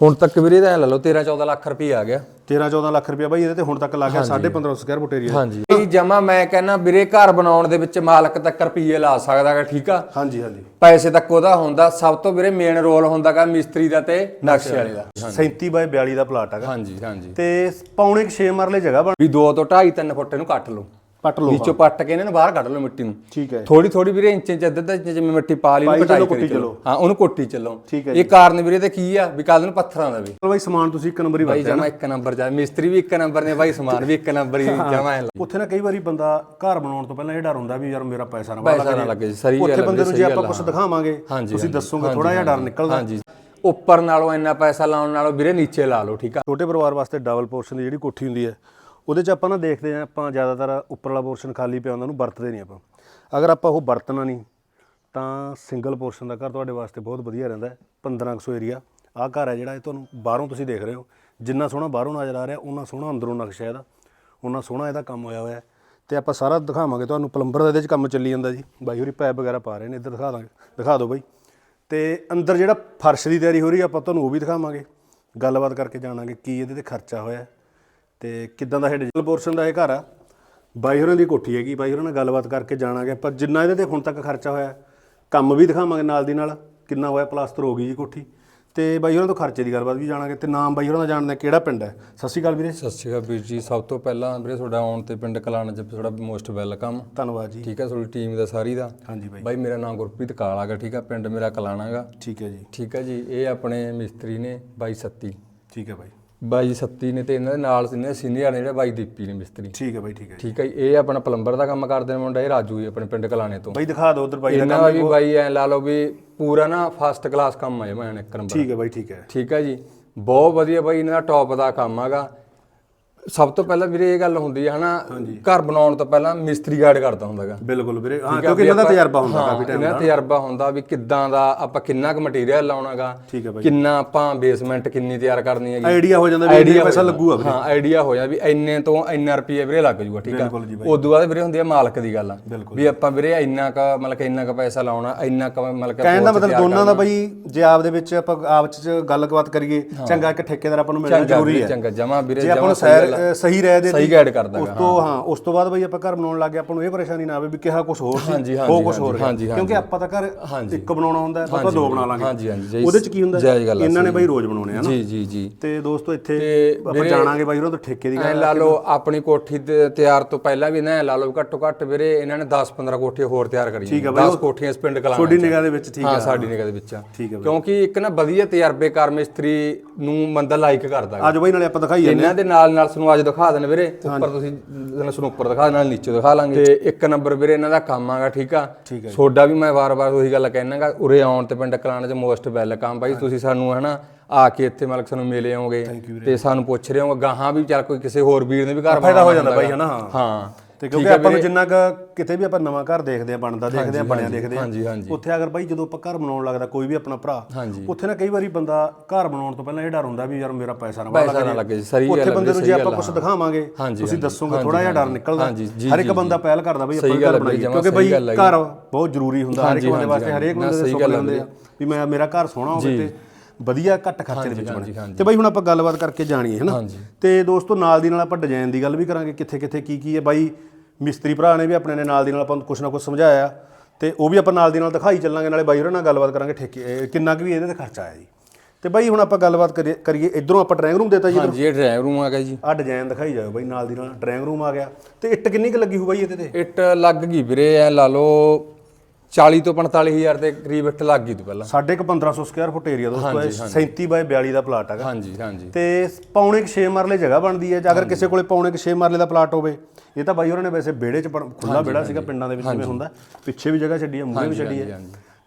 ਹੁਣ ਤੱਕ ਵੀਰੇ ਦਾ ਲਾ ਲਓ 13 14 ਲੱਖ ਰੁਪਏ ਆ ਗਿਆ। 13 14 ਲੱਖ ਰੁਪਇਆ ਬਾਈ ਇਹਦੇ ਤੇ ਹੁਣ ਤੱਕ ਲੱਗ ਗਿਆ 1550 ਸਕੁਅਰ ਫੁੱਟ ਏਰੀਆ। ਹਾਂਜੀ। ਇਹ ਜਮਾ ਮੈਂ ਕਹਿੰਦਾ ਵੀਰੇ ਘਰ ਬਣਾਉਣ ਦੇ ਵਿੱਚ ਮਾਲਕ ਤੱਕ ਰੁਪਏ ਲਾ ਸਕਦਾਗਾ ਠੀਕ ਆ? ਹਾਂਜੀ ਹਾਂਜੀ। ਪੈਸੇ ਤੱਕ ਉਹਦਾ ਹੁੰਦਾ ਸਭ ਤੋਂ ਵੀਰੇ ਮੇਨ ਰੋਲ ਹੁੰਦਾਗਾ ਮਿਸਤਰੀ ਦਾ ਤੇ ਨਕਸ਼ੇ ਵਾਲੇ ਦਾ। 37 ਬਾਈ 42 ਦਾ ਪਲਾਟ ਹੈਗਾ ਹਾਂਜੀ ਹਾਂਜੀ। ਤੇ ਪੌਣੇ 6 ਮਰਲੇ ਜਗ੍ਹਾ ਬਣ ਵੀ 2 ਤੋਂ 2.5 3 ਫੁੱਟ ਇਹਨੂੰ ਕੱਟ ਲਓ। ਪੱਟ ਲਓ ਵਿੱਚੋਂ ਪੱਟ ਕੇ ਇਹਨਾਂ ਨੂੰ ਬਾਹਰ ਕੱਢ ਲਓ ਮਿੱਟੀ ਨੂੰ। ਠੀਕ ਹੈ। ਥੋੜੀ ਥੋੜੀ ਵੀਰੇ ਇੰਚ ਇੰਚ ਅੱਧਾ ਅੱਧਾ ਜਿਵੇਂ ਮਿੱਟੀ ਪਾ ਲਈ ਉਹਨੂੰ ਕਟਾਈ ਕਰੀ ਚਲੋ। ਹਾਂ ਉਹਨੂੰ ਕੋਟੀ ਚੱਲੋ। ਠੀਕ ਹੈ ਇਹ ਕਾਰਨ ਵੀਰੇ ਤੇ ਕੀ ਆ? ਵੀ ਕੱਲ ਨੂੰ ਪੱਥਰਾਂ ਦਾ ਵੀ। ਚਲੋ ਬਾਈ ਸਮਾਨ ਤੁਸੀਂ ਇੱਕ ਨੰਬਰ ਹੀ ਵਰਤਿਆ ਜਮਾ ਇੱਕ ਨੰਬਰ ਜਾ ਮਿਸਤਰੀ ਵੀ ਇੱਕ ਨੰਬਰ ਨੇ ਭਾਈ ਸਮਾਨ ਵੀ ਇੱਕ ਨੰਬਰ ਹੀ ਜਮਾ ਹੈ। ਉੱਥੇ ਨਾ ਕਈ ਵਾਰੀ ਬੰਦਾ ਘਰ ਬਣਾਉਣ ਤੋਂ ਪਹਿਲਾਂ ਇਹ ਡਰ ਹੁੰਦਾ ਵੀ ਯਾਰ ਮੇਰਾ ਪੈਸਾ ਨਾ ਪੈਸਾ ਨਾ ਲੱਗੇ ਜੀ, ਸਹੀ ਉੱਥੇ ਗੱਲ ਬੰਦੇ ਨੂੰ ਜੇ ਆਪਾਂ ਕੁਝ ਦਿਖਾਵਾਂਗੇ ਤੁਸੀਂ ਦੱਸੋਗੇ ਥੋੜਾ ਜਿਹਾ ਡਰ ਨਿਕਲਦਾ। ਹਾਂਜੀ। ਉੱਪਰ ਨਾਲੋਂ ਇੰਨਾ ਪੈਸਾ ਲਾਉਣ ਨਾਲੋਂ ਵੀਰੇ ਨੀਚੇ ਲਾ ਲਓ ਠੀਕ ਆ? ਛੋਟੇ ਪਰਿਵਾਰ ਵਾਸਤੇ ਡਬਲ ਪੋਰਸ਼ਨ ਦੀ ਜਿਹੜੀ ਕੋਠੀ ਹੁੰਦੀ ਹੈ ਉਹਦੇ 'ਚ ਆਪਾਂ ਨਾ ਦੇਖਦੇ ਹਾਂ, ਆਪਾਂ ਜ਼ਿਆਦਾਤਰ ਉੱਪਰਲਾ ਪੋਰਸ਼ਨ ਖਾਲੀ ਪਿਆ ਹੁੰਦਾ, ਉਹਨੂੰ ਵਰਤਦੇ ਨਹੀਂ ਆਪਾਂ। ਅਗਰ ਆਪਾਂ ਉਹ ਵਰਤਣਾ ਨਹੀਂ, ਤਾਂ ਸਿੰਗਲ ਪੋਰਸ਼ਨ ਦਾ ਘਰ ਤੁਹਾਡੇ ਵਾਸਤੇ ਬਹੁਤ ਵਧੀਆ ਰਹਿੰਦਾ ਹੈ 1500 ਏਰੀਆ ਆਹ ਘਰ ਹੈ ਜਿਹੜਾ ਇਹ ਤੁਹਾਨੂੰ ਬਾਹਰੋਂ ਤੁਸੀਂ ਦੇਖ ਰਹੇ ਹੋ। ਜਿੰਨਾ ਸੋਹਣਾ ਬਾਹਰੋਂ ਨਜ਼ਰ ਆ ਰਿਹਾ ਉਹਨਾਂ ਸੋਹਣਾ ਅੰਦਰੋਂ ਨਕਸ਼ਾ ਇਹਦਾ। ਉਹਨਾਂ ਸੋਹਣਾ ਇਹਦਾ ਕੰਮ ਹੋਇਆ ਹੋਇਆ ਹੈ। ਤੇ ਆਪਾਂ ਸਾਰਾ ਦਿਖਾਵਾਂਗੇ, ਤੁਹਾਨੂੰ ਪਲੰਬਰ ਦਾ ਇਹਦੇ 'ਚ ਕੰਮ ਚੱਲੀ ਜਾਂਦਾ ਜੀ। ਬਾਈ ਹੋਰੀ ਪਾਈਪ ਵਗੈਰਾ ਪਾ ਰਹੇ ਨੇ, ਇੱਧਰ ਦਿਖਾ ਦਾਂਗੇ, ਦਿਖਾ ਦਿਓ ਬਾਈ। ਤੇ ਅੰਦਰ ਜਿਹੜਾ ਫਰਸ਼ ਦੀ ਤਿਆਰੀ ਹੋ ਰਹੀ ਹੈ, ਆਪਾਂ ਤੁਹਾਨੂੰ ਉਹ ਵੀ ਦਿਖਾਵਾਂਗੇ। ਗੱਲਬਾਤ ਕਰਕੇ ਜਾਣਾਂਗੇ ਕੀ ਇਹਦੇ ਤੇ ਖਰਚਾ ਹੋਇਆ ਤੇ ਕਿੱਦਾਂ ਦਾ ਇਹ ਡਿਜੀਟਲ ਪੋਰਸ਼ਨ ਦਾ ਇਹ ਘਰ ਆ। ਬਾਈ ਹੋਰਾਂ ਦੀ ਕੋਠੀ ਹੈਗੀ ਬਾਈ ਹੋਰਾਂ ਨਾਲ ਗੱਲਬਾਤ ਕਰਕੇ ਜਾਣਾਂਗੇ ਪਰ ਜਿੰਨਾ ਇਹਦੇ ਤੇ ਹੁਣ ਤੱਕ ਖਰਚਾ ਹੋਇਆ ਕੰਮ ਵੀ ਦਿਖਾਵਾਂਗੇ ਨਾਲ ਦੀ ਨਾਲ ਕਿੰਨਾ ਹੋਇਆ ਪਲਾਸਟਰ ਹੋ ਗਈ ਜੀ ਕੋਠੀ। ਤੇ ਬਾਈ ਹੋਰਾਂ ਤੋਂ ਖਰਚੇ ਦੀ ਗੱਲਬਾਤ ਵੀ ਜਾਣਾਂਗੇ। ਤੇ ਨਾਮ ਬਾਈ ਹੋਰਾਂ ਦਾ ਜਾਣਦੇ ਹਾਂ, ਕਿਹੜਾ ਪਿੰਡ ਹੈ? ਸਤਿ ਸ਼੍ਰੀ ਅਕਾਲ ਵੀਰੇ। ਸਤਿ ਸ਼੍ਰੀ ਅਕਾਲ ਵੀਰ ਜੀ। ਸਭ ਤੋਂ ਪਹਿਲਾਂ ਵੀਰੇ ਤੁਹਾਡਾ ਆਉਣ ਤੇ ਪਿੰਡ ਕਲਾਣਾ ਚ ਤੁਹਾਡਾ ਮੋਸਟ ਵੈਲਕਮ ਧੰਨਵਾਦ ਜੀ। ਠੀਕ ਹੈ ਤੁਹਾਡੀ ਟੀਮ ਦਾ ਸਾਰੀ ਦਾ। ਹਾਂਜੀ ਬਾਈ। ਬਾਈ ਮੇਰਾ ਨਾਮ ਗੁਰਪ੍ਰੀਤ ਕਾਲਾ ਗਾ ਠੀਕ ਆ? ਪਿੰਡ ਮੇਰਾ ਕਲਾਣਾਗਾ ਠੀਕ ਹੈ ਜੀ। ਠੀਕ ਹੈ ਜੀ। ਇਹ ਆਪਣੇ ਮਿਸਤਰੀ ਨੇ ਬਾਈ ਸੱਤੀ। ਠੀਕ ਹੈ ਬਾਈ। ਬਾਈ ਸੱਤੀ ਨੇ ਤੇ ਇਹਨਾਂ ਦੇ ਨਾਲ ਸੀਨੀਅਰ ਸੀਨੀਅਰ ਨੇ ਜਿਹੜੇ ਬਾਈ ਦੀਪੀ ਨੇ ਮਿਸਤਰੀ। ਠੀਕ ਹੈ ਬਾਈ ਠੀਕ ਹੈ। ਠੀਕ ਹੈ ਜੀ, ਇਹ ਆਪਣਾ ਪਲੰਬਰ ਦਾ ਕੰਮ ਕਰਦੇ ਨੇ ਮੁੰਡਾ ਇਹ ਰਾਜੂ ਜੀ ਆਪਣੇ ਪਿੰਡ ਕਲਾਣੇ ਤੋਂ। ਬਾਈ ਦਿਖਾ ਦਿਓ ਉਧਰ ਬਾਈ ਦਾ ਇਹਨਾਂ ਦਾ ਵੀ ਬਾਈ ਐ ਲਾ ਲਓ ਵੀ ਪੂਰਾ ਨਾ ਫਸਟ ਕਲਾਸ ਕੰਮ ਹੈ ਮੈਂ ਇੱਕ ਨੰਬਰ। ਠੀਕ ਹੈ ਬਾਈ ਠੀਕ ਹੈ। ਠੀਕ ਹੈ ਜੀ ਬਹੁਤ ਵਧੀਆ ਬਾਈ ਇਹਨਾਂ ਦਾ ਟੌਪ ਦਾ ਕੰਮ ਹੈਗਾ। ਸਭ ਤੋਂ ਪਹਿਲਾਂ ਵੀਰੇ ਇਹ ਗੱਲ ਹੁੰਦੀ ਹੈ ਹਨਾ ਘਰ ਬਣਾਉਣ ਤੋਂ ਪਹਿਲਾਂ ਮਿਸਤਰੀ ਗਾਈਡ ਕਰਦਾ ਹੁੰਦਾਗਾ ਬਿਲਕੁਲ ਵੀਰੇ। ਹਾਂ ਕਿਉਂਕਿ ਇਹਨਾਂ ਦਾ ਤਜਰਬਾ ਹੁੰਦਾ ਕਾਫੀ ਟਾਈਮ ਇਹਨਾਂ ਦਾ ਤਜਰਬਾ ਹੁੰਦਾ ਵੀ ਕਿੱਦਾਂ ਦਾ ਆਪਾਂ ਕਿੰਨਾ ਕੁ ਮਟੀਰੀਅਲ ਲਾਉਣਾਗਾ ਹੈ ਕਿੰਨਾ ਆਪਾਂ ਬੇਸਮੈਂਟ ਕਿੰਨੀ ਤਿਆਰ ਕਰਨੀ ਹੈਗੀ। ਆਈਡੀਆ ਹੋ ਜਾਂਦਾ ਵੀ ਇੰਨੇ ਪੈਸਾ ਲੱਗੂਗਾ ਵੀਰੇ। ਹਾਂ ਆਈਡੀਆ ਹੋ ਜਾ ਵੀ ਇੰਨੇ ਤੋਂ ਇੰਨਾ ਰੁਪਏ ਵੀਰੇ ਲੱਗ ਜੂਗਾ ਠੀਕ ਆ। ਉਦੋਂ ਬਾਅਦ ਵੀਰੇ ਹੁੰਦੀ ਆ ਮਾਲਕ ਦੀ ਗੱਲ ਵੀ ਆਪਾਂ ਵੀਰੇ ਇੰਨਾ ਕ ਮਤਲਬ ਕਿ ਇੰਨਾ ਕ ਪੈਸਾ ਲਾਉਣਾ ਇੰਨਾ ਕ ਮਤਲਬ ਕਿ ਕਹਿਣ ਦਾ ਮਤਲਬ ਦੋਨਾਂ ਦਾ ਬਾਈ ਜੇ ਆਪ ਦੇ ਵਿੱਚ ਆਪਾਂ ਆਪ ਚ ਗੱਲਬਾਤ ਕਰੀਏ ਚੰਗਾ ਇੱਕ ਠੇਕੇਦਾਰ ਆਪਾਂ ਨੂੰ ਮਿਲਣਾ ਜ਼ਰੂਰੀ ਹੈ। ਚੰਗਾ ਜਮਾ ਵੀਰੇ ਜੇ ਆਪਾਂ ਨੂੰ ਸਹਿਰ ਅ, ਸਹੀ ਰਹਿ ਦੇ ਸਹੀ ਗਾਈਡ ਕਰਦਾ ਉਸ ਤੋਂ ਹਾਂ। ਉਸ ਤੋਂ ਬਾਅਦ ਬਾਈ ਆਪਾਂ ਘਰ ਬਣਾਉਣ ਲੱਗੇ ਆਪਾਂ ਨੂੰ ਇਹ ਪਰੇਸ਼ਾਨੀ ਨਾ ਆਵੇ ਵੀ ਕਿਹਾ ਕੁਝ ਹੋਰ ਸੀ ਹਾਂਜੀ, ਉਹ ਕੁਝ ਹਾਂਜੀ, ਹੋਰ ਹਾਂਜੀ, ਕਿਉਂਕਿ ਆਪਾਂ ਤਾਂ ਘਰ ਇੱਕ ਬਣਾਉਣਾ ਹੁੰਦਾ ਹੈ ਆਪਾਂ ਦੋ ਬਣਾ ਲਾਂਗੇ। ਹਾਂਜੀ ਹਾਂਜੀ ਜੈ- ਉਹਦੇ ਚ ਕੀ ਹੁੰਦਾ? ਜਾਇਜ਼ ਗੱਲ ਆ, ਇਹਨਾਂ ਨੇ ਬਾਈ ਰੋਜ਼ ਬਣਾਉਣੇ ਆ ਨਾ। ਜੀ ਜੀ ਜੀ। ਤੇ ਦੋਸਤੋ ਇੱਥੇ ਤੇ ਆਪਾਂ ਜਾਣਾਂਗੇ ਬਾਈ ਉਹਨਾਂ ਤੋਂ ਠੇਕੇ ਦੀ ਐ ਗੱਲ ਲਾ ਲਓ ਆਪਣੀ ਕੋਠੀ ਤੇ ਤਿਆਰ ਤੋਂ ਪਹਿਲਾਂ ਵੀ ਨਾ ਲਾ ਲਓ ਵੀ ਘੱਟੋ ਘੱਟ ਵੀਰੇ ਇਹਨਾਂ ਨੇ 10 15 ਕੋਠੀਆਂ ਹੋਰ ਤਿਆਰ ਕਰੀਆਂ 10 ਕੋਠੀਆਂ ਇਸ ਪਿੰਡ ਕਲਾਂ ਤੁਹਾਡੀ ਨਿਗਾਹ ਦੇ ਵਿੱਚ ਠੀਕ ਹਾਂ ਸਾਡੀ ਨਿਗਾਹ ਦੇ ਵਿੱਚ ਆ। ਠੀਕ ਹੈ ਕਿਉਂਕਿ ਇੱਕ ਨਾ ਵਧੀਆ ਤਜਰਬੇਕਾਰ ਮਿਸਤਰੀ ਨੂੰ ਬੰਦਾ ਲਾਈਕ ਕਰਦਾ ਗਾ। ਆਜੋ ਬਾਈ ਨਾਲੇ ਆਪਾਂ ਦਿਖਾਈ ਜਾਂਦੇ ਇਹਨਾਂ ਦੇ ਨਾਲ ਨਾਲ ਸਾਨੂੰ ਅੱਜ ਦਿਖਾ ਦੇਣ ਵੀਰੇ ਉੱਪਰ ਤੁਸੀਂ ਤੁਹਾਨੂੰ ਸਾਨੂੰ ਉੱਪਰ ਦਿਖਾ ਦੇਣਾ ਨੀਚੇ ਦਿਖਾ ਲਾਂਗੇ। ਤੇ ਇੱਕ ਨੰਬਰ ਵੀਰੇ ਇਹਨਾਂ ਦਾ ਕੰਮ ਆਗਾ ਠੀਕ ਆ? ਤੁਹਾਡਾ ਵੀ ਮੈਂ ਵਾਰ-ਵਾਰ ਉਹੀ ਗੱਲ ਕਹਿਣਾਗਾ ਉਰੇ ਆਉਣ ਤੇ ਪਿੰਡ ਕਲਾਣਾ ਚ ਮੋਸਟ ਵੈਲਕਮ ਬਾਈ। ਤੁਸੀਂ ਸਾਨੂੰ ਹਨਾ ਆ ਕੇ ਇੱਥੇ ਮਤਲਬ ਸਾਨੂੰ ਮਿਲੇ ਹੋਗੇ ਤੇ ਸਾਨੂੰ ਪੁੱਛ ਰਹੇ ਹੋਗੇ ਗਾਹਾਂ ਵੀ ਚੱਲ ਕੋਈ ਕਿਸੇ ਹੋਰ ਵੀਰ ਨੇ ਵੀ ਘਰ ਫਾਇਦਾ ਹੋ ਜਾਂਦਾ ਬਾਈ ਹਨਾ ਹਾਂ। ਤੇ ਕਿਉਂਕਿ ਆਪਾਂ ਨੂੰ ਜਿੰਨਾ ਕੁ ਕਿਤੇ ਵੀ ਆਪਾਂ ਨਵਾਂ ਘਰ ਦੇਖਦੇ ਆ ਬਣਦਾ ਦੇਖਦੇ ਆ ਬਣਿਆ ਦੇਖਦੇ ਆ ਉੱਥੇ ਅਗਰ ਬਾਈ ਜਦੋਂ ਆਪਾਂ ਘਰ ਬਣਾਉਣ ਲੱਗਦਾ ਕੋਈ ਵੀ ਆਪਣਾ ਭਰਾ ਉੱਥੇ ਨਾ ਕਈ ਵਾਰੀ ਬੰਦਾ ਘਰ ਬਣਾਉਣ ਤੋਂ ਪਹਿਲਾਂ ਇਹ ਡਰ ਹੁੰਦਾ ਵੀ ਯਾਰ ਮੇਰਾ ਪੈਸਾ ਨਾ ਨਾ ਲੱਗੇ ਜੀ, ਸਹੀ ਉੱਥੇ ਬੰਦੇ ਨੂੰ ਜੇ ਆਪਾਂ ਕੁਝ ਦਿਖਾਵਾਂਗੇ ਤੁਸੀਂ ਦੱਸੋਗੇ ਥੋੜਾ ਜਿਹਾ ਡਰ ਨਿਕਲਦਾ। ਹਰ ਇੱਕ ਬੰਦਾ ਪਹਿਲ ਕਰਦਾ ਬਈ ਆਪਾਂ ਘਰ ਬਣਾਈਏ ਕਿਉਂਕਿ ਬਈ ਘਰ ਬਹੁਤ ਜ਼ਰੂਰੀ ਹੁੰਦਾ ਹਰ ਇੱਕ ਬੰਦੇ ਵਾਸਤੇ ਹਰੇਕ ਬੰਦੇ ਦੇ ਸੁਪਨੇ ਹੁੰਦੇ ਆ ਵੀ ਮੈਂ ਮੇਰਾ ਘਰ ਸੋਹਣਾ ਹੋਵੇ ਤੇ ਵਧੀਆ ਘੱਟ ਖਰਚੇ ਦੇ ਵਿੱਚ ਬਣੇ। ਤੇ ਬਾਈ ਹੁਣ ਆਪਾਂ ਗੱਲਬਾਤ ਕਰਕੇ ਜਾਣੀਏ ਹਨਾ ਤੇ ਦੋਸਤੋ ਨਾਲ ਦੀ ਨਾਲ ਆਪਾਂ ਡਿਜ਼ਾਈਨ ਦੀ ਗੱਲ ਵੀ ਕਰਾਂਗੇ ਕਿੱਥੇ ਕਿੱਥੇ ਕੀ ਕੀ ਹੈ। ਬਾਈ ਮਿਸਤਰੀ ਭਰਾ ਨੇ ਵੀ ਆਪਣੇ ਨੇ ਨਾਲ ਦੀ ਨਾਲ ਆਪਾਂ ਨੂੰ ਕੁਛ ਨਾ ਕੁਛ ਸਮਝਾਇਆ। ਤੇ ਉਹ ਵੀ ਆਪਾਂ ਨਾਲ ਦੀ ਨਾਲ ਦਿਖਾਈ ਚੱਲਾਂਗੇ ਨਾਲੇ ਬਾਈ ਹੋਰਾਂ ਨਾਲ ਗੱਲਬਾਤ ਕਰਾਂਗੇ ਠੇਕੇ ਕਿੰਨਾ ਕੁ ਵੀ ਇਹਦੇ ਤੇ ਖਰਚਾ ਆਇਆ ਜੀ। ਤੇ ਬਾਈ ਹੁਣ ਆਪਾਂ ਗੱਲਬਾਤ ਕਰੀਏ- ਕਰੀਏ ਇਧਰੋਂ ਆਪਾਂ ਡਰਾਇੰਗ ਰੂਮ ਦੇਤਾ ਜੀ ਹਾਂਜੀ ਇਹ ਡਰਾਈਵ ਰੂਮ ਆ ਗਿਆ ਜੀ। ਆਹ ਡਿਜ਼ਾਈਨ ਦਿਖਾਈ ਜਾਓ ਬਾਈ ਨਾਲ ਦੀ ਨਾਲ ਡਰਾਇੰਗ ਰੂਮ ਆ ਗਿਆ। ਤੇ ਇੱਟ ਕਿੰਨੀ ਕੁ ਲੱਗੀ ਹੋਊ ਬਾਈ ਇਹਦੇ ਤੇ? ਇੱਟ ਲੱਗ ਗਈ ਵੀਰੇ ਐ ਲਾ ਲਓ 40 ਤੋਂ 45000 ਦੇ ਕਰੀਬ ਇੱਟ ਲੱਗ ਗਈ ਤੂੰ ਪਹਿਲਾਂ। ਸਾਢੇ ਕੁ 1500 ਸਕੁਅਰ ਫੁੱਟ ਏਰੀਆ ਦੋਸਤੋ ਇਹ 37 ਬਾਈ 42 ਦਾ ਪਲਾਟ ਹੈਗਾ। ਹਾਂਜੀ ਹਾਂਜੀ। ਤੇ ਪੌਣੇ ਕੁ 6 ਮਰਲੇ ਜਗ੍ਹਾ ਬਣਦੀ ਹੈ ਜੇ ਅਗਰ ਕਿਸੇ ਕੋਲੇ ਪੌਣੇ ਕੁ 6 ਮਰਲੇ ਦਾ ਪਲਾਟ ਹੋਵੇ ਇਹ ਤਾਂ ਬਾਈ ਹੋਰਾਂ ਨੇ ਵੈਸੇ ਵਿਹੜੇ 'ਚ ਖੁੱਲਾ ਵਿਹੜਾ ਸੀਗਾ ਪਿੰਡਾਂ ਦੇ ਵਿੱਚ ਜਿਵੇਂ ਹੁੰਦਾ ਪਿੱਛੇ ਵੀ ਜਗ੍ਹਾ ਛੱਡੀ ਹੈ ਮੂਹਰੇ ਵੀ ਛੱਡੀ ਹੈ।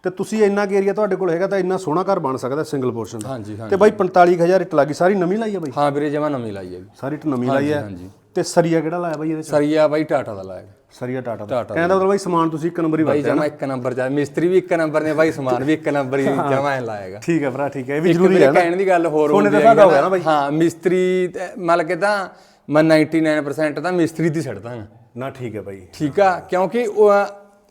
ਤੇ ਤੁਸੀਂ ਇੰਨਾ ਕੁ ਏਰੀਆ ਤੁਹਾਡੇ ਕੋਲ ਹੈਗਾ ਤਾਂ ਇੰਨਾ ਸੋਹਣਾ ਘਰ ਬਣ ਸਕਦਾ ਸਿੰਗਲ ਪੋਰਸ਼ਨ ਦਾ। ਤੇ ਬਾਈ 45000 ਇੱਟ ਲੱਗੀ ਸਾਰੀ ਨਵੀਂ ਲਾਈ ਹੈ ਬਾਈ? ਹਾਂ ਵੀਰੇ ਜਮਾ ਨਵੀਂ ਲਾਈ ਹੈ। ਸਾਰੀ ਇੱਟ ਨਵੀਂ ਲਾਈ ਹੈ। ਹਾਂਜੀ। ਤੇ ਸਰੀਆ ਕਿਹੜਾ ਲਾਇਆ ਬਾਈ ਇਹਦੇ 'ਚ? ਸਰੀਆ ਬਾਈ ਟਾਟਾ ਦਾ ਲਾਇਆ। ਸਰੀਆ ਟਾਟਾ ਦਾ। ਕਹਿੰਦਾ ਮਤਲਬ ਬਾਈ ਸਮਾਨ ਤੁਸੀਂ ਇੱਕ ਨੰਬਰ ਹੀ ਬਾਈ ਵਰਤਿਆ ਜਮਾ ਇੱਕ ਨੰਬਰ ਜਾ ਮਿਸਤਰੀ ਵੀ ਇੱਕ ਨੰਬਰ ਨੇ ਬਾਈ ਸਮਾਨ ਵੀ ਇੱਕ ਨੰਬਰ ਹੀ ਜਮਾ ਲਾਏਗਾ। ਠੀਕ ਹੈ ਭਰਾ ਠੀਕ ਹੈ। ਇਹ ਵੀ ਜ਼ਰੂਰੀ ਹੈ ਨਾ। ਕਹਿਣ ਦੀ ਗੱਲ ਹੋਰ ਹੈ ਨਾ ਬਾਈ। ਹਾਂ ਮਿਸਤਰੀ ਮਤਲਬ ਕਿ ਤਾਂ ਮੈਂ 99% ਤਾਂ ਮਿਸਤਰੀ ਦੀ ਛੱਡਦਾ ਨਾ ਠੀਕ ਹੈ ਬਾਈ। ਠੀਕ ਆ ਕਿਉਂਕਿ ਉਹ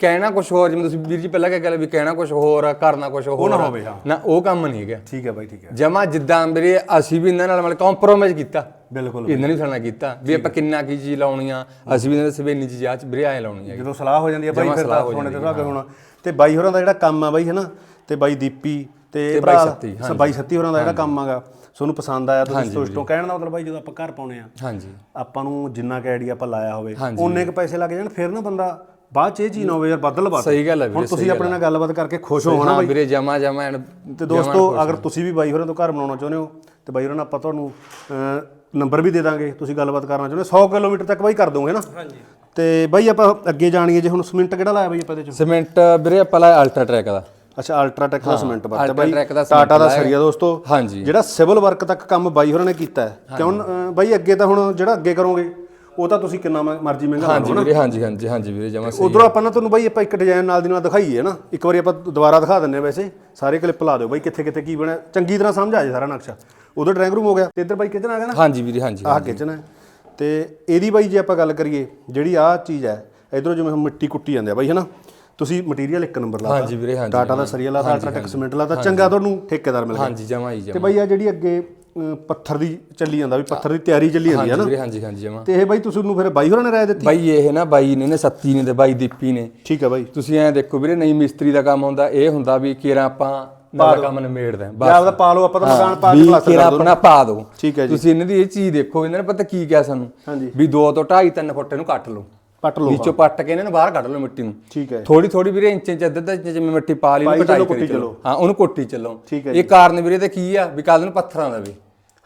ਕਹਿਣਾ ਕੁਝ ਹੋਰ ਜਿਵੇਂ ਤੁਸੀਂ ਵੀਰ ਜੀ ਪਹਿਲਾਂ ਕਹਿ ਗੱਲ ਵੀ ਕਹਿਣਾ ਕੁਝ ਹੋਰ ਆ, ਕਰਨਾ ਕੁਝ ਹੋਰ ਨਾ। ਹੋਵੇ, ਹਾਂ। ਨਾ ਉਹ ਕੰਮ ਨਹੀਂ ਹੈਗਾ। ਠੀਕ ਹੈ ਬਾਈ ਠੀਕ ਹੈ। ਜਮਾ ਜਿੱਦਾਂ ਵੀਰੇ ਅਸੀਂ ਵੀ ਇਹਨਾਂ ਨਾਲ ਮਤਲਬ ਕੰਪਰੋਮਾਈਜ਼ ਕੀਤਾ। ਬਿਲਕੁਲ ਇਹਨਾਂ ਨੇ ਸਾਡੇ ਕੀਤਾ। ਵੀ ਆਪਾਂ ਕਿੰਨਾ ਕੀ ਚੀਜ਼ ਲਾਉਣੀ ਆ ਅਸੀਂ ਵੀ ਇਹਨਾਂ ਦੇ ਸਵੇਨੀ ਚੀਜ਼ ਆ ਚ ਵੀਰੇ ਐ ਲਾਉਣੀ ਹੈ ਜਦੋਂ ਸਲਾਹ ਹੋ ਜਾਂਦੀ ਹੈ ਬਾਈ ਜਮਾਂ ਫਿਰ ਸਲਾਹ ਤਾਂ ਹੋ ਸੋਨੇ ਤੇ ਹੋਣਾ ਤੇ ਬਾਈ ਹੋਰਾਂ ਦਾ ਜਿਹੜਾ ਕੰਮ ਆ ਬਾਈ ਹੈ ਨਾ ਤੇ ਬਾਈ ਦੀਪੀ ਤੇ ਬਾਈ ਭਰਾ ਸੱਤੀ, ਸ- ਬਾਈ ਸੱਤੀ ਹੋਰਾਂ ਦਾ ਜਿਹੜਾ ਕੰਮ ਆਗਾ ਤੁਹਾਨੂੰ ਪਸੰਦ ਆਇਆ ਤੁਸੀਂ ਸੋਚੋ। ਕਹਿਣ ਦਾ ਮਤਲਬ ਬਾਈ ਜਦੋਂ ਆਪਾਂ ਘਰ ਪਾਉਣੇ ਆ ਹਾਂਜੀ। ਆਪਾਂ ਨੂੰ ਜਿੰਨਾ ਕੁ ਆਈਡੀਆ ਆਪਾਂ ਲਾਇਆ ਹੋਵੇ ਹਾਂਜੀ। ਉਨੇ ਕੁ ਪੈਸੇ ਲੱਗ ਜਾਣ ਫਿਰ ਨਾ ਬੰਦਾ ਬਾਅਦ ਚ ਇਹ ਹੋਵੇ ਯਾਰ ਬਦਲ ਬਾਤ ਸਹੀ ਗੱਲ ਹੈ ਵੀਰੇ ਹੁਣ ਤੁਸੀਂ ਆਪਣੇ ਨਾਲ ਗੱਲਬਾਤ ਕਰਕੇ ਖੁਸ਼ ਹੋ ਨਾ ਹਾਂ ਵੀਰੇ ਜਮਾ ਜਮਾ ਤੇ ਦੋਸਤੋ ਅਗਰ ਤੁਸੀਂ ਵੀ ਬਾਈ ਹੋਰਾਂ ਤੋਂ ਘਰ ਬਣਾਉਣਾ ਚਾਹੁੰਦੇ ਹੋ ਤੇ ਬਾਈ ਹੋਰਾਂ ਨਾਲ ਆਪਾਂ ਤੁਹਾਨੂੰ ਨੰਬਰ ਵੀ ਦੇ ਦਾਂਗੇ। ਤੁਸੀਂ ਗੱਲਬਾਤ ਕਰਨਾ ਚਾਹੁੰਦੇ ਹੋ। 100 ਕਿਲੋਮੀਟਰ ਤੱਕ ਬਾਈ ਕਰ ਦੋਗੇ ਨਾ? ਹਾਂਜੀ। ਤੇ ਬਾਈ ਆਪਾਂ ਅੱਗੇ ਜਾਣੀਏ ਜੇ ਹੁਣ ਸੀਮੈਂਟ ਕਿਹੜਾ ਲਾਇਆ ਬਾਈ ਆਪਾਂ ਇਹਦੇ ਚ? ਸੀਮੈਂਟ ਵੀਰੇ ਆਪਾਂ ਲਾਇਆ ਅਲਟਰਾ ਟਰੈਕ ਦਾ। ਅੱਛਾ ਅਲਟਰਾਟੈਕ ਦਾ ਸੀਮੈਂਟ Ultratech ਬਾਈ। ਦਾ ਟਾਟਾ ਦਾ ਸਰੀਆ ਦੋਸਤੋ ਹਾਂਜੀ। ਜਿਹੜਾ ਸਿਵਲ ਵਰਕ ਤੱਕ ਕੰਮ ਬਾਈ ਹੋਰਾਂ ਨੇ ਕੀਤਾ ਹੈ। ਕਿਉਂ ਬਾਈ ਅੱਗੇ ਤਾਂ ਹੁਣ ਜਿਹੜਾ ਅੱਗੇ ਕਰੋਗੇ ਉਹ ਤਾਂ ਤੁਸੀਂ ਕਿੰਨਾ ਮ- ਮਰਜ਼ੀ ਮਹਿੰਗਾ ਲਾ ਹਾਂਜੀ ਵੀਰੇ ਹਾਂਜੀ ਹਾਂਜੀ ਹਾਂਜੀ ਵੀਰੇ ਜਮਾ ਸਹੀ ਉਧਰੋਂ ਆਪਾਂ ਨਾ ਤੁਹਾਨੂੰ ਬਾਈ ਆਪਾਂ ਇੱਕ ਡਿਜ਼ਾਈਨ ਨਾਲ ਦੀ ਨਾਲ ਦਿਖਾਈਏ ਨਾ ਇੱਕ ਵਾਰੀ ਆਪਾਂ ਦੁਬਾਰਾ ਦਿਖਾ ਦਿੰਨੇ ਆ ਵੈਸੇ। ਸਾਰੇ ਕਲਿੱਪ ਲਾ ਦਿਓ ਬਾਈ ਕਿੱਥੇ ਕਿੱਥੇ ਕੀ ਬਣਿਆ ਚੰਗੀ ਤਰ੍ਹਾਂ ਸਮਝ ਆ ਜਾਏ ਸਾਰਾ ਨਕਸ਼ਾ। ਉਧਰ ਡਰਾਇੰਗ ਰੂਮ ਹੋ ਗਿਆ। ਤੇ ਇੱਧਰ ਬਾਈ ਕਿਚਨ ਆ ਗਿਆ ਨਾ? ਹਾਂਜੀ ਵੀਰੇ ਹਾਂਜੀ ਆਹ ਕਿਚਨ ਹੈ। ਤੇ ਇਹਦੀ ਬਾਈ ਜੇ ਆਪਾਂ ਗੱਲ ਕਰੀਏ ਜਿਹੜੀ ਆਹ ਚੀਜ਼ ਹੈ ਇਧਰੋਂ ਜਿਵੇਂ ਹੁਣ ਮਿੱਟੀ ਕੁੱਟੀ ਜਾਂਦੇ ਆ ਬਾਈ ਹਨਾ? ਤੁਸੀਂ ਮਟੀਰੀਅਲ ਇੱਕ ਨੰਬਰ ਲਾਤਾ। ਹਾਂਜੀ ਵੀਰੇ ਹਾਂਜੀ ਟਾਟਾ ਦਾ ਸਰੀਆ ਲਾਤਾ ਅਲਟਰਾਟੈਕ ਸੀਮੈਂਟ ਲਾਤਾ ਚੰਗਾ ਤੁਹਾਨੂੰ ਠੇਕੇਦਾਰ ਮਿਲ ਗਿਆ। ਹਾਂਜੀ ਜਮਾ ਹੀ ਤੇ ਜਮਾ ਬਾਈ ਆ ਜਿਹੜੀ ਅੱਗੇ ਪੱਥਰ ਦੀ ਚੱਲੀ ਜਾਂਦਾ ਵੀ ਪੱਥਰ ਦੀ ਤਿਆਰੀ ਚੱਲੀ ਜਾਂਦੀ ਹੈ ਹਾਂਜੀ ਨਾ ਹਾਂਜੀ ਹਾਂਜੀ ਜਮਾ। ਤੇ ਇਹ ਬਾਈ ਤੁਸੀਂ ਨੂੰ ਫਿਰ ਬਾਈ ਹੋਰਾਂ ਨੇ ਰਾਏ ਦਿੱਤੀ? ਬਾਈ ਇਹ ਨਾ ਬਾਈ ਨੇ ਨੇ ਸੱਤੀ ਨੇ ਤੇ ਬਾਈ ਦੀਪੀ ਨੇ। ਠੀਕ ਹੈ ਬਾਈ। ਤੁਸੀਂ ਐਂ ਦੇਖੋ ਵੀਰੇ ਨਹੀਂ ਮਿਸਤਰੀ ਦਾ ਕੰਮ ਹੁੰਦਾ ਇਹ ਹੁੰਦਾ ਵੀ ਕੇਰਾ ਆਪਾਂ ਨਵਾਂ ਕੰਮ ਨਿਮੇੜਦੇ ਹਾਂ ਜਾਂ ਆਪਦਾ ਪਾ ਲਓ ਆਪਾਂ ਤਾਂ ਮਕਾਨ ਪਾ ਕੇ ਪਲਾਸਟਰ ਕੇਰਾ ਦੋ ਆਪਣਾ ਪਾ ਦਿਓ ਠੀਕ ਹੈ ਜੀ। ਤੁਸੀਂ ਇਹਨਾਂ ਦੀ ਇਹ ਚੀਜ਼ ਦੇਖੋ ਇਹਨਾਂ ਨੇ ਪਤਾ ਕੀ ਕਿਹਾ ਸਾਨੂੰ? ਹਾਂਜੀ। ਵੀ 2 ਤੋਂ 2.5 3 ਫੁੱਟ ਇਹਨੂੰ ਕੱਟ ਲਓ। ਪੱਟ ਲਓ ਵਿੱਚੋਂ ਪੱਟ ਕੇ ਇਹਨਾਂ ਨੂੰ ਬਾਹਰ ਕੱਢ ਲਓ ਮਿੱਟੀ ਨੂੰ। ਠੀਕ ਹੈ। ਥੋੜੀ ਥੋੜੀ ਵੀਰੇ ਇੰਚ ਇੰਚ ਅੱਧਾ ਅੱਧਾ ਇੰਚ ਜਿਵੇਂ ਮਿੱਟੀ ਪਾ ਲਈ ਪਾਈ ਕਟਾਈ ਕਰੀ ਕੁੱਟੀ ਚਲੋ। ਹਾਂ ਉਹਨੂੰ ਕੋਟੀ ਚੱਲੋ। ਠੀਕ ਹੈ ਇਹ ਕਾਰਨ ਵੀਰੇ ਤੇ ਕੀ ਆ? ਵੀ ਕੱਲ ਨੂੰ ਪੱਥਰਾਂ ਦਾ ਵੀ।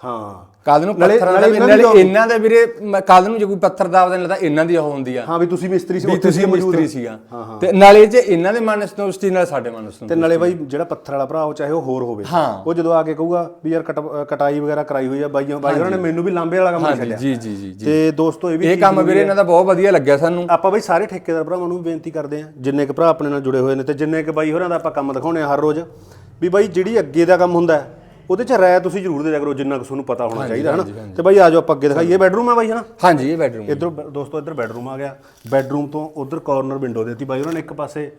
ਹਾਂ। ਕੱਲ ਨੂੰ ਨਾਲੇ- ਪੱਥਰਾਂ ਦਾ ਨਾਲੇ ਵੀ ਇਹਨਾਂ ਦੀ ਨਾਲੇ ਇਹਨਾਂ ਦੇ ਵੀਰੇ ਕੱਲ ਨੂੰ ਜੇ ਕੋਈ ਪੱਥਰ ਦਾ ਉਹਦੇ ਨਾਲ ਤਾਂ ਇਹਨਾਂ ਦੀ ਉਹ ਹੁੰਦੀ ਆ। ਹਾਂ ਵੀ ਤੁਸੀਂ ਮਿਸਤਰੀ ਸੀ ਵੀ ਉੱਥੇ ਤੁਸੀਂ ਮੌਜੂਦ। ਮਿਸਤਰੀ ਸੀਗਾ। ਤੇ ਨਾਲੇ ਜੇ ਇਹਨਾਂ ਦੇ ਮਨ ਚੀਜ਼ ਨਾਲ ਸਾਡੇ ਮਨ ਤੋਂ ਤੇ ਨਾਲੇ ਬਾਈ ਜਿਹੜਾ ਪੱਥਰ ਵਾਲਾ ਭਰਾ ਉਹ ਚਾਹੇ ਉਹ ਹੋਰ ਹੋਵੇ ਹਾਂ। ਉਹ ਜਦੋਂ ਆ ਕੇ ਕਹੂਗਾ ਵੀ ਯਾਰ ਕਟ- ਅ, ਕਟਾਈ ਵਗੈਰਾ ਕਰਾਈ ਹੋਈ ਆ ਬਾਈਆਂ ਬਾਈ ਹੋਰਾਂ ਨੇ ਮੈਨੂੰ ਵੀ ਲਾਂਬੇ ਵਾਲਾ ਕੰਮ ਨਹੀਂ ਹਾਂਜੀ ਛੱਡਿਆ। ਜੀ ਜੀ ਜੀ ਜੀ। ਤੇ ਦੋਸਤੋ ਇਹ ਵੀ ਇਹ ਕੰਮ ਵੀਰੇ ਇਹਨਾਂ ਦਾ ਬਹੁਤ ਵਧੀਆ ਲੱਗਿਆ ਸਾਨੂੰ। ਆਪਾਂ ਬਈ ਸਾਰੇ ਠੇਕੇਦਾਰ ਭਰਾਵਾਂ ਨੂੰ ਵੀ ਬੇਨਤੀ ਕਰਦੇ ਆ ਜਿੰਨੇ ਕੁ ਭਰਾ ਆਪਣੇ ਨਾਲ ਜੁੜੇ ਹੋਏ ਨੇ ਤੇ ਜਿੰਨੇ ਕੁ ਬਾਈ ਹੋਰਾਂ ਦਾ ਆਪਾਂ ਕੰਮ ਦਿਖਾਉਣੇ ਆ ਹਰ ਰੋਜ਼ ਵੀ ਬਾਈ ਜਿਹੜੀ ਅੱਗੇ ਦਾ ਕੰਮ ਹੁੰਦਾ ਹੈ, ਉਹਦੇ ਚ ਰਾਇ ਤੁਸੀਂ ਜ਼ਰੂਰ ਦੇ ਦਿਆ ਕਰੋ ਜਿੰਨਾ ਕੁ ਤੁਹਾਨੂੰ ਪਤਾ ਹੋਣਾ ਚਾਹੀਦਾ ਹੈ ਨਾ ਤੇ ਬਾਈ ਆਜੋ ਆਪਾਂ ਅੱਗੇ ਦਿਖਾਈਏ। ਬੈਡਰੂਮ ਆ ਬਾਈ ਹਨਾ? ਹਾਂਜੀ ਇਹ ਬੈਡਰੂਮ ਇਧਰ ਦੋਸਤੋ ਇਧਰ ਬੈਡਰੂਮ ਆ ਗਿਆ। ਬੈਡਰੂਮ ਤੋਂ ਉਧਰ ਕਾਰਨਰ ਵਿੰਡੋ ਦਿੱਤੀ ਬਾਈ ਉਹਨਾਂ ਨੇ ਇੱਕ ਪਾਸੇ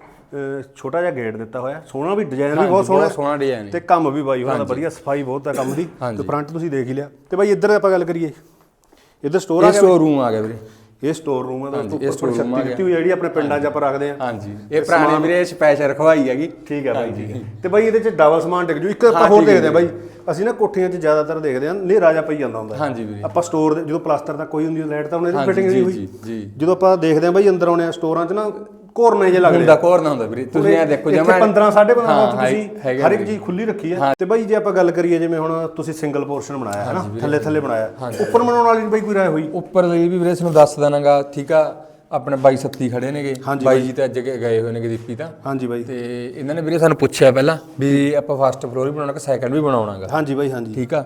ਛੋਟਾ ਜਿਹਾ ਗੇਟ ਦਿੱਤਾ ਹੋਇਆ। ਸੋਹਣਾ ਵੀ ਡਿਜ਼ਾਈਨ ਵੀ ਬਹੁਤ ਸੋਹਣਾ। ਸੋਹਣਾ ਡਿਜ਼ਾਈਨ ਤੇ ਕੰਮ ਵੀ ਬਾਈ ਉਹਨਾਂ ਦਾ ਵਧੀਆ ਸਫ਼ਾਈ ਬਹੁਤ ਹੈ ਕੰਮ ਦੀ। ਤੇ ਫਰੰਟ ਤੁਸੀਂ ਦੇਖ ਹੀ ਲਿਆ। ਤੇ ਬਾਈ ਇੱਧਰ ਆਪਾਂ ਗੱਲ ਕਰੀਏ। ਇੱਧਰ ਸਟੋਰ ਆ ਇਹ ਸਟੋਰ ਰੂਮ ਆ ਗਿਆ ਵੀਰੇ। ਇਹ ਸਟੋਰ ਰੂਮ ਆ ਦੋਸਤੋ ਇਹ ਦਿੱਤੀ ਹੋਈ ਹੈ ਜਿਹੜੀ ਆਪਣੇ ਪਿੰਡਾਂ 'ਚ ਆਪਾਂ ਰੱਖਦੇ ਆ। ਹਾਂਜੀ ਇਹ ਪੁਰਾਣੀ ਵੀਰੇ ਸਪੈਸ਼ਲ ਰਖਵਾਈ ਹੈਗੀ। ਠੀਕ ਹੈ ਬਾਈ ਜੀ ਤੇ ਬਾਈ ਇਹਦੇ 'ਚ ਡਬਲ ਸਮਾਨ ਟਿਕ ਜੂ। ਇੱਕ ਆਪਾਂ ਹੋਰ ਦੇਖਦੇ ਆ ਬਾਈ। ਅਸੀਂ ਨਾ ਕੋਠੀਆਂ 'ਚ ਜ਼ਿਆਦਾਤਰ ਦੇਖਦੇ ਆ ਹਨੇਰਾ ਜਿਹਾ ਪਈ ਜਾਂਦਾ ਹੁੰਦਾ ਹਾਂਜੀ ਵੀਰੇ। ਆਪਾਂ ਸਟੋਰ ਦੇ ਜਦੋਂ ਪਲਾਸਟਰ ਦਾ ਕੋਈ ਹੁੰਦੀ ਲਾਈਟ ਤਾਂ ਉਹਨੇ ਦੀ ਫਿਟਿੰਗ ਨਹੀਂ ਜੀ ਹੋਈ। ਜੀ ਜੀ। ਜਦੋਂ ਆਪਾਂ ਦੇਖਦੇ ਆ ਬਾਈ ਅੰਦਰ ਆਉਣੇ ਆ ਸਟੋਰਾਂ 'ਚ ਨਾ ਕੋਰਨੇ ਜੇ ਲੱਗਦੇ ਹੁੰਦਾ ਕੋਰ ਨਾ ਹੁੰਦਾ ਵੀਰੇ ਤੁਸੀਂ ਇਹ ਦੇਖੋ ਜਮਾ 15 15.5 ਹਾਂ, ਫੁੱਟ ਤੁਸੀਂ ਹਰ ਇੱਕ ਚੀਜ਼ ਖੁੱਲੀ ਰੱਖੀ ਹੈ। ਤੇ ਬਾਈ ਜੇ ਆਪਾਂ ਗੱਲ ਕਰੀਏ ਜਿਵੇਂ ਹੁਣ ਤੁਸੀਂ ਸਿੰਗਲ ਪੋਰਸ਼ਨ ਬਣਾਇਆ ਹੈ ਨਾ ਥੱਲੇ ਥੱਲੇ ਬਣਾਇਆ। ਉੱਪਰ ਬਣਾਉਣ ਵਾਲੀ ਬਾਈ ਕੋਈ ਰਾਏ ਹੋਈ? ਉੱਪਰ ਲਈ ਵੀ ਵੀਰੇ ਤੁਹਾਨੂੰ ਦੱਸ ਦੇਣਾਗਾ ਠੀਕ ਆ ਆਪਣੇ ਬਾਈ ਸੱਤੀ ਖੜੇ ਨੇਗੇ। ਬਾਈ ਜੀ ਤੇ ਅੱਜ ਗਏ ਹੋਏ ਨੇਗੇ ਦੀਪੀ ਤਾਂ। ਹਾਂਜੀ ਬਾਈ। ਤੇ ਇਹਨਾਂ ਨੇ ਵੀਰੇ ਸਾਨੂੰ ਪੁੱਛਿਆ ਪਹਿਲਾਂ ਵੀ ਆਪਾਂ ਫਸਟ ਫਲੋਰ ਹੀ ਬਣਾਉਣਾ ਕਿ ਸੈਕੰਡ ਵੀ ਬਣਾਉਣਾਗਾ? ਹਾਂਜੀ ਬਾਈ ਹਾਂਜੀ। ਠੀਕ ਆ?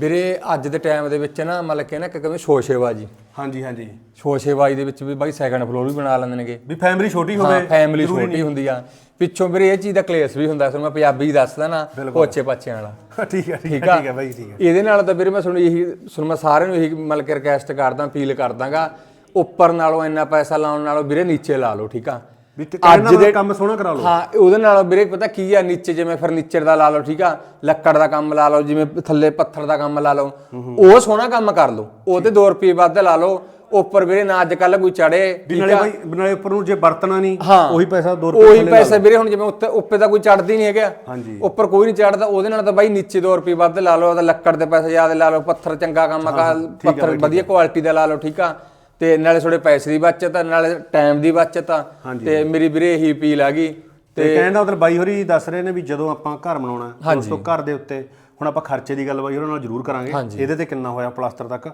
ਵੀਰੇ ਅੱਜ ਦੇ ਟਾਈਮ ਦੇ ਵਿੱਚ ਨਾ ਮਤਲਬ ਕਿ ਨਾ ਕਿ ਕਹਿੰਦੇ ਸ਼ੋਸ਼ੇਬਾਜੀ ਹਾਂਜੀ ਹਾਂਜੀ। ਸ਼ੋਸ਼ੇਬਾਜੀ ਦੇ ਵਿੱਚ ਵੀ ਬਾਈ ਸੈਕੰਡ ਫਲੋਰ ਵੀ ਬਣਾ ਲੈਂਦੇ ਨੇਗੇ। ਵੀ ਫੈਮਿਲੀ ਛੋਟੀ ਹਾਂ ਹੋਵੇ ਫੈਮਿਲੀ ਛੋਟੀ ਹੁੰਦੀ ਆ। ਪਿੱਛੋਂ ਵੀਰੇ ਇਹ ਚੀਜ਼ ਦਾ ਕਲੇਸ਼ ਵੀ ਹੁੰਦਾ ਤੁਹਾਨੂੰ ਮੈਂ ਪੰਜਾਬੀ ਹੀ ਦੱਸਦਾ ਨਾ ਪੋਚੇ ਪਾਚਿਆਂ ਵਾਲਾ। ਠੀਕ ਹੈ ਠੀਕ ਆ ਠੀਕ ਹੈ ਬਾਈ ਠੀਕ ਹੈ ਇਹਦੇ ਨਾਲ ਤਾਂ ਵੀਰੇ ਮੈਂ ਤੁਹਾਨੂੰ ਇਹੀ ਤੁਹਾਨੂੰ ਮੈਂ ਸਾਰਿਆਂ ਨੂੰ ਇਹੀ ਮਤਲਬ ਕਿ ਰਿਕਵੈਸਟ ਕਰਦਾ ਅਪੀਲ ਕਰਦਾਗਾ। ਉੱਪਰ ਨਾਲੋਂ ਇੰਨਾ ਪੈਸਾ ਲਾਉਣ ਨਾਲੋਂ ਵੀਰੇ ਨੀਚੇ ਲਾ ਲਓ ਠੀਕ ਆ? ਵੀ ਤੇ ਕਹਿਣ ਦਾ ਕੰਮ ਸੋਹਣਾ ਕਰਾ ਲਓ। ਹਾਂ ਉਹਦੇ ਨਾਲ ਵੀਰੇ ਪਤਾ ਕੀ ਆ ਨੀਚੇ ਜਿਵੇਂ ਫਰਨੀਚਰ ਦਾ ਲਾ ਲਓ ਠੀਕ ਆ ਲੱਕੜ ਦਾ ਕੰਮ ਲਾ ਲਓ ਜਿਵੇਂ ਥੱਲੇ ਪੱਥਰ ਦਾ ਕੰਮ ਲਾ ਲਓ ਉਹ ਸੋਹਣਾ ਕੰਮ ਕਰ ਲਓ। ਉਹ ਤੇ 2 ਰੁਪਏ ਵੱਧ ਲਾ ਲਓ ਉੱਪਰ ਵੀਰੇ ਨਾ ਅੱਜ ਕੱਲ ਕੋਈ ਚੜੇ ਨਾਲੇ ਬਾਈ ਨਾਲੇ ਉੱਪਰ ਨੂੰ ਜੇ ਵਰਤਣਾ ਨਹੀਂ। ਉਹੀ ਪੈਸਾ 2 ਰੁਪਏ ਉਹੀ ਪੈਸੇ ਵੀਰੇ ਹੁਣ ਜਿਵੇਂ ਉੱਤੇ ਉੱਪਰ ਤਾਂ ਕੋਈ ਚੜਦੀ ਨਹੀਂ ਹੈਗਾ। ਹਾਂਜੀ। ਉੱਪਰ ਕੋਈ ਨਹੀਂ ਚੜਦਾ ਉਹਦੇ ਨਾਲ ਤਾਂ ਬਾਈ ਨੀਚੇ 2 ਰੁਪਏ ਵੱਧ ਲਾ ਲਓ ਲੱਕੜ ਦੇ ਪੈਸੇ ਜ਼ਿਆਦਾ ਲਾ ਲਓ ਪੱਥਰ ਚੰਗਾ ਕੰਮ ਕਰ ਪੱਥਰ ਵਧੀਆ ਕੁਆਲਿਟੀ ਦਾ ਲਾ ਲਓ ਠੀਕ ਆ। ਤੇ ਨਾਲੇ ਥੋੜੇ ਪੈਸੇ ਦੀ ਬਚਤ ਆ ਨਾਲੇ ਟਾਈਮ ਦੀ ਬਚਤ ਆ। ਤੇ ਮੇਰੀ ਵੀਰੇ ਇਹੀ ਅਪੀਲ ਆ ਗਈ। ਤੇ ਕਹਿਣ ਦਾ ਮਤਲਬ ਬਾਈ ਹੋਰੀ ਦੱਸ ਰਹੇ ਨੇ ਵੀ ਜਦੋਂ ਆਪਾਂ ਘਰ ਬਣਾਉਣਾ ਉਸ ਤੋਂ ਘਰ ਦੇ ਉੱਤੇ ਹੁਣ ਆਪਾਂ ਖਰਚੇ ਦੀ ਗੱਲ ਬਾਈ ਹੋਰਾਂ ਨਾਲ ਜ਼ਰੂਰ ਕਰਾਂਗੇ। ਇਹਦੇ ਤੇ ਕਿੰਨਾ ਹੋਇਆ ਪਲਾਸਟਰ ਤੱਕ?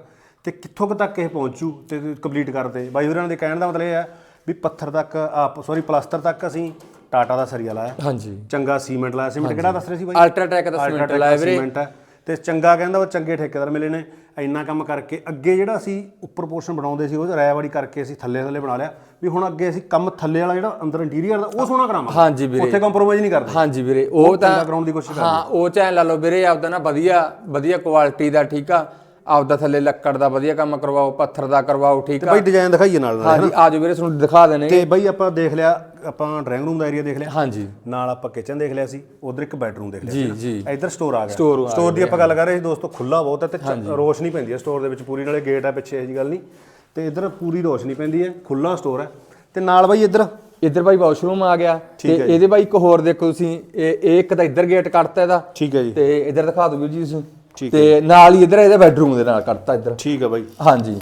ਤੇ ਕਿੱਥੋਂ ਤੱਕ ਇਹ ਪਹੁੰਚੂ ਤੇ ਕੰਪਲੀਟ ਕਰਦੇ ਬਾਈ ਹੋਰਾਂ ਦੇ ਕਹਿਣ ਦਾ ਮਤਲਬ ਇਹ ਹੈ ਵੀ ਪੱਥਰ ਤੱਕ ਆਪ ਸੌਰੀ ਪਲਾਸਟਰ ਤੱਕ ਅਸੀਂ ਟਾਟਾ ਦਾ ਸਰੀਆ ਲਾਇਆ। ਹਾਂਜੀ। ਚੰਗਾ ਸੀਮੈਂਟ ਲਾਇਆ। ਸੀਮੈਂਟ ਕਿਹੜਾ ਦੱਸ ਰਹੇ ਸੀ ਬਾਈ? ਅਲਟਰਾਟੈਕ ਦਾ ਸੀਮੈਂਟ ਲਾਇਆ ਵੀਰੇ। ਸੀਮੈਂਟ ਹੈ। ਤੇ ਚੰਗਾ ਕਹਿੰਦਾ ਉਹ ਚੰਗੇ ਠੇਕੇਦਾਰ ਮਿਲੇ ਨੇ। ਇੰਨਾ ਕੰਮ ਕਰਕੇ ਅੱਗੇ ਜਿਹੜਾ ਅਸੀਂ ਉੱਪਰ ਪੋਰਸ਼ਨ ਬਣਾਉਂਦੇ ਸੀ ਉਹ ਰਾਇਵਾੜੀ ਕਰਕੇ ਅਸੀਂ ਥੱਲੇ ਥੱਲੇ ਬਣਾ ਲਿਆ। ਵੀ ਹੁਣ ਅੱਗੇ ਅਸੀਂ ਕੰਮ ਥੱਲੇ ਵਾਲਾ ਜਿਹੜਾ ਅੰਦਰ ਇੰਟੀਰੀਅਰ ਦਾ ਉਹ ਸੋਹਣਾ ਕਰਾਵਾਂਗੇ। ਹਾਂਜੀ ਵੀਰੇ। ਉੱਥੇ ਕੰਪਰੋਮਾਈਜ਼ ਨਹੀਂ ਕਰਦੇ। ਹਾਂਜੀ ਵੀਰੇ ਉਹ ਤਾਂ ਕਰਾਉਣ ਦੀ ਕੋਸ਼ਿਸ਼ ਹਾਂ ਉਹ ਚਾਹੇ ਲਾ ਲਓ ਵੀਰੇ ਆਪਦਾ ਨਾ ਵਧੀਆ ਵਧੀਆ ਕੁਆਲਿਟੀ ਦਾ ਠੀਕ ਆ। ਆਪਦਾ ਥੱਲੇ ਲੱਕੜ ਦਾ ਵਧੀਆ ਕੰਮ ਕਰਵਾਓ ਪੱਥਰ ਦਾ ਕਰਵਾਓ ਠੀਕ ਆ? ਬਾਈ ਡਿਜ਼ਾਈਨ ਦਿਖਾਈਏ ਨਾਲ ਨਾਲ ਹਾਂਜੀ ਆਜੋ ਵੀਰੇ ਤੁਹਾਨੂੰ ਦਿਖਾ ਦੇਣੇ ਤੇ ਬਾਈ ਆਪਾਂ ਦੇਖ ਲਿਆ ਆਪਾਂ ਡਰਾਇੰਗ ਰੂਮ ਦਾ ਏਰੀਆ ਦੇਖ ਲਿਆ। ਹਾਂਜੀ। ਨਾਲ ਆਪਾਂ ਕਿਚਨ ਦੇਖ ਲਿਆ ਸੀ ਉਧਰ ਇੱਕ ਬੈਡਰੂਮ ਦੇਖ ਲਿਆ ਜੀ ਜੀ। ਇੱਧਰ ਸਟੋਰ ਆ ਗਿਆ। ਆ ਸਟੋਰ ਦੀ ਆਪਾਂ ਗੱਲ ਕਰ ਰਹੇ ਸੀ ਦੋਸਤੋ ਖੁੱਲਾ ਬਹੁਤ ਹੈ ਤੇ ਰੋਸ਼ਨੀ ਪੈਂਦੀ ਹੈ ਸਟੋਰ ਦੇ ਵਿੱਚ ਪੂਰੀ ਨਾਲੇ ਗੇਟ ਹੈ ਪਿੱਛੇ ਇਹ ਜੀ ਗੱਲ ਨਹੀਂ। ਤੇ ਇੱਧਰ ਪੂਰੀ ਰੋਸ਼ਨੀ ਪੈਂਦੀ ਹੈ ਖੁੱਲਾ ਸਟੋਰ ਹੈ। ਤੇ ਨਾਲ ਬਾਈ ਇੱਧਰ? ਇੱਧਰ ਬਾਈ ਵਾਸ਼ਰੂਮ ਆ ਗਿਆ। ਤੇ ਇਹਦੇ ਬਾਈ ਇੱਕ ਹੋਰ ਦੇਖੋ ਤੁਸੀਂ ਇਹ ਇੱਕ ਤਾਂ ਇੱਧਰ ਗੇਟ ਕੱਟਤਾ ਇਹਦਾ। ਠੀਕ ਹੈ ਜੀ। ਤੇ ਇੱਧਰ ਦਿਖਾ ਦਿਓ ਵੀਰ ਜੀ ਤੁਸੀਂ। ਤੇ ਨਾਲ ਹੀ ਇੱਧਰ ਇਹਦੇ ਬੈਡਰੂਮ ਦੇ ਨਾਲ ਕੱਟਤਾ ਇੱਧਰ। ਠੀਕ ਹੈ ਬਾਈ। ਹਾਂਜੀ।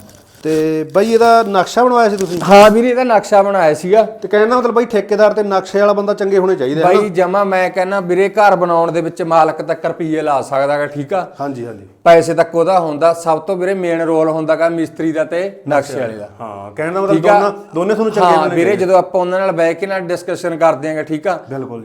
ਤੇ ਬਾਈ ਇਹਦਾ ਨਕਸ਼ਾ ਬਣਵਾਇਆ ਸੀ ਤੁਸੀਂ? ਹਾਂ ਵੀਰੇ ਇਹਦਾ ਨਕਸ਼ਾ ਬਣਾਇਆ ਸੀਗਾ। ਤੇ ਕਹਿਣ ਦਾ ਮਤਲਬ ਬਾਈ ਠੇਕੇਦਾਰ ਤੇ ਨਕਸ਼ੇ ਵਾਲਾ ਬੰਦਾ ਚੰਗੇ ਹੋਣੇ ਚਾਹੀਦੇ ਆ ਬਾਈ ਜਮਾ ਮੈਂ ਕਹਿੰਦਾ ਵੀਰੇ ਘਰ ਬਣਾਉਣ ਦੇ ਵਿੱਚ ਮਾਲਕ ਤੱਕ ਰੁਪਈਏ ਲਾ ਸਕਦਾ ਹੈਗਾ ਠੀਕ ਆ? ਹਾਂਜੀ ਹਾਂਜੀ। ਪੈਸੇ ਤੱਕ ਉਹਦਾ ਹੁੰਦਾ ਸਭ ਤੋਂ ਵੀਰੇ ਮੇਨ ਰੋਲ ਹੁੰਦਾਗਾ ਮਿਸਤਰੀ ਦਾ ਤੇ ਨਕਸ਼ੇ ਵਾਲੇ ਦਾ। ਹਾਂ ਕਹਿਣ ਦਾ ਮਤਲਬ? ਦੋਨਾਂ ਦੋਨੇ ਤੁਹਾਨੂੰ ਚੰਗੇ ਹਾਂ ਵੀਰੇ ਜਦੋਂ ਆਪਾਂ ਉਹਨਾਂ ਨਾਲ ਬਹਿ ਕੇ ਨਾਲ ਡਿਸਕਸ਼ਨ ਕਰਦੇ ਆਂਗੇ ਠੀਕ ਆ?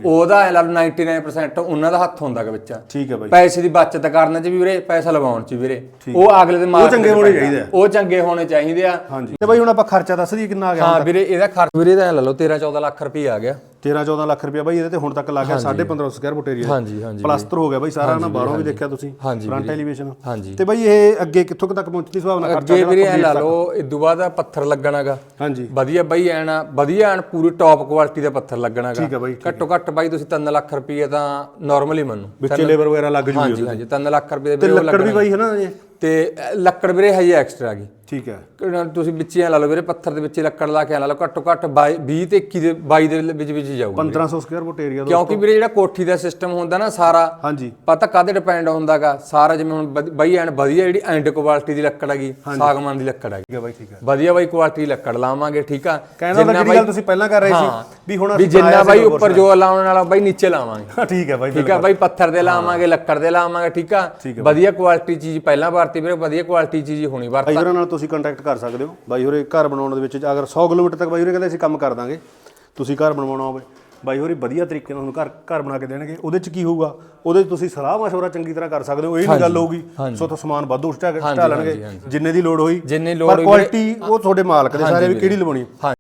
ਉਹਦਾ ਐ ਲਾ ਲਓ 99% ਉਹਨਾਂ ਦਾ ਹੱਥ ਹੁੰਦਾਗਾ ਵਿੱਚ। ਠੀਕ ਹੈ ਬਾਈ। ਪੈਸੇ ਦੀ ਬਚਤ ਕਰਨ ਚ ਵੀ ਵੀਰੇ ਪੈਸਾ ਲਗਾਉਣ ਚ ਵੀਰੇ। ਉਹ ਅਗਲੇ ਦੇ ਮਾਲਕ ਚੰਗੇ ਹੋਣੇ। ਚਾਹੀਦੇ ਆ। ਉਹ ਚੰਗੇ ਹੋਣੇ ਚਾਹੀਦੇ ਆ। ਹਾਂਜੀ। ਤੇ ਬਾਈ ਹੁਣ ਆਪਾਂ ਖਰਚਾ ਦੱਸ ਦਈਏ ਕਿੰਨਾ ਆ ਗਿਆ ਹਾਂ ਵੀਰੇ ਇਹਦਾ ਖਰਚ ਵੀਰੇ ਦਾ ਲਾ ਲਓ 13 14 ਲੱਖ ਰੁਪਏ ਆ ਗਿਆ। 13 14 ਲੱਖ ਰੁਪਇਆ ਬਾਈ ਇਹਦੇ ਤੇ ਹੁਣ ਤੱਕ ਲੱਗ ਗਿਆ 15.5 ਸਕੁਅਰ ਫੁੱਟ ਏਰੀਆ ਹਾਂਜੀ ਹਾਂਜੀ ਪਲਸਤਰ ਹੋ ਗਿਆ ਬਾਈ ਸਾਰਾ ਨਾ ਬਾਹਰੋਂ ਵੀ ਦੇਖਿਆ ਤੁਸੀਂ ਹਾਂਜੀ ਫਰੰਟ ਐਲੀਵੇਸ਼ਨ ਹਾਂਜੀ। ਤੇ ਬਾਈ ਇਹ ਅੱਗੇ ਕਿੱਥੋਂ ਤੱਕ ਪਹੁੰਚਦੀ ਸੁਭਾਵ ਨਾਲ ਖਰਚਾ ਅੱਗੇ ਵੀਰੇ ਐ ਲਾ ਲਓ ਇਦੋਂ ਬਾਅਦ ਆ ਪੱਥਰ ਲੱਗਣਾਗਾ। ਹਾਂਜੀ। ਵਧੀਆ ਬਾਈ ਐਨ ਵਧੀਆ ਐਨ ਪੂਰੀ ਟੌਪ ਕੁਆਲਿਟੀ ਦਾ ਪੱਥਰ ਲੱਗਣਾਗਾ। ਠੀਕ ਹੈ ਬਾਈ ਘੱਟੋ ਘੱਟ ਬਾਈ ਤੁਸੀਂ 3 ਲੱਖ ਰੁਪਏ ਤਾਂ ਨਾਰਮਲੀ ਮੰਨੋ। ਵਿੱਚੇ ਲੇਬਰ ਵਗੈਰਾ ਲੱਗ ਜੂਗੀ ਹਾਂਜੀ ਹਾਂਜੀ 3 ਲੱਖ ਰੁਪਏ ਦੇ ਤੇ ਵੀਰੇ ਲੱਕੜ ਵੀ ਬਾਈ ਹੈ ਨਾ ਜੀ ਤੇ ਲੱਕੜ ਵੀਰੇ ਹੈ ਐਕਸਟਰਾ ਗਈ। ਠੀਕ ਹੈ। ਕਿਹੜਾ ਤੁਸੀਂ ਵਿੱਚ ਐਂ ਲਾ ਲਓ ਵੀਰੇ ਪੱਥਰ ਦੇ ਵਿੱਚ ਲੱਕੜ ਲਾ ਕੇ ਐਂ ਲਾ ਲਓ ਘੱਟੋ ਘੱਟ 20 ਤੇ 21 ਦੇ 22 ਦੇ ਵਿੱਚ ਵਿੱਚ ਜਾਊਗੀ। 1500 ਸਕੁਅਰ ਫੁੱਟ ਏਰੀਆ ਦਾ ਕਿਉਂਕਿ ਵੀਰੇ ਜਿਹੜਾ ਕੋਠੀ ਦਾ ਸਿਸਟਮ ਹੁੰਦਾ ਨਾ ਸਾਰਾ ਹਾਂਜੀ। ਪਤਾ ਕਾਹਦੇ ਡਿਪੈਂਡ ਹੁੰਦਾਗਾ ਸਾਰਾ ਜਿਵੇਂ ਹੁਣ ਬਾਈ ਐਨ ਵਧੀਆ ਜਿਹੜੀ ਐਂਡ ਕੁਆਲਿਟੀ ਦੀ ਲੱਕੜ ਹੈਗੀ ਸਾਗਮਾਨ ਦੀ ਲੱਕੜ ਹੈਗੀ। ਠੀਕ ਹੈ ਬਾਈ ਠੀਕ ਹੈ। ਵਧੀਆ ਬਾਈ ਕੁਆਲਿਟੀ ਲੱਕੜ ਲਾਵਾਂਗੇ ਠੀਕ ਆ? ਜਿਹੜੀ ਗੱਲ ਤੁਸੀਂ ਪਹਿਲਾਂ ਕਰ ਰਹੇ। ਸੀ ਵੀ ਹੁਣ ਵੀ ਅਸੀਂ ਜਿੰਨਾ ਬਾਈ ਉੱਪਰ ਜੋ ਲਾਉਣ ਵਾਲਾ ਬਾਈ ਨੀਚੇ ਲਾਵਾਂਗੇ। ਠੀਕ ਹੈ ਬਾਈ ਠੀਕ ਆ ਬਾਈ ਪੱਥਰ ਦੇ ਲਾਵਾਂਗੇ ਲੱਕੜ ਦੇ ਲਾਵਾਂਗੇ ਠੀਕ ਆ? ਵਧੀਆ ਕੁਆਲਿਟੀ ਚੀਜ਼ ਪਹਿਲਾਂ ਵਰਤੀ ਵੀਰੇ ਵਧੀਆ ਕੁਆਲਿਟੀ ਚੀਜ਼ ਹੋਣੀ ਵਰਤ ਬਾਈ ਤੁਸੀਂ ਕੰਟੈਕਟ ਕਰ ਸਕਦੇ ਹੋ। ਬਾਈ ਹੋਰੇ ਘਰ ਬਣਾਉਣ ਦੇ ਵਿੱਚ ਅਗਰ 100 ਕਿਲੋਮੀਟਰ ਤੱਕ ਬਾਈ ਹੋਰੇ ਕਹਿੰਦੇ ਅਸੀਂ ਕੰਮ ਕਰ ਦਾਂਗੇ ਤੁਸੀਂ ਘਰ ਬਣਵਾਉਣਾ ਹੋਵੇ। ਬਾਈ ਹੋਰੀ ਵਧੀਆ ਤਰੀਕੇ ਨਾਲ ਤੁਹਾਨੂੰ ਘਰ ਘਰ ਬਣਾ ਕੇ ਦੇਣਗੇ। ਉਹਦੇ ਚ ਕੀ ਹੋਊਗਾ? ਉਹਦੇ ਚ ਤੁਸੀਂ ਸਲਾਹ ਮਸ਼ਵਰਾ ਚੰਗੀ ਤਰ੍ਹਾਂ ਕਰ ਸਕਦੇ ਹੋ। ਇਹ ਨਹੀਂ ਗੱਲ ਹੋਊਗੀ ਸੋ ਤੋਂ ਸਮਾਨ ਵਾਧੂ ਸਟਾ ਲੈਣਗੇ। ਜਿੰਨੇ ਦੀ ਲੋੜ ਹੋਈ ਜਿੰਨੀ ਲੋੜ ਪਰ ਕੁਆਲਿਟੀ ਉਹ ਤੁਹਾਡੇ ਮਾਲਕ ਦੇ ਸਾਰੇ ਵੀ ਕਿਹੜੀ ਲਵਾਉਣੀ ਹਾਂ?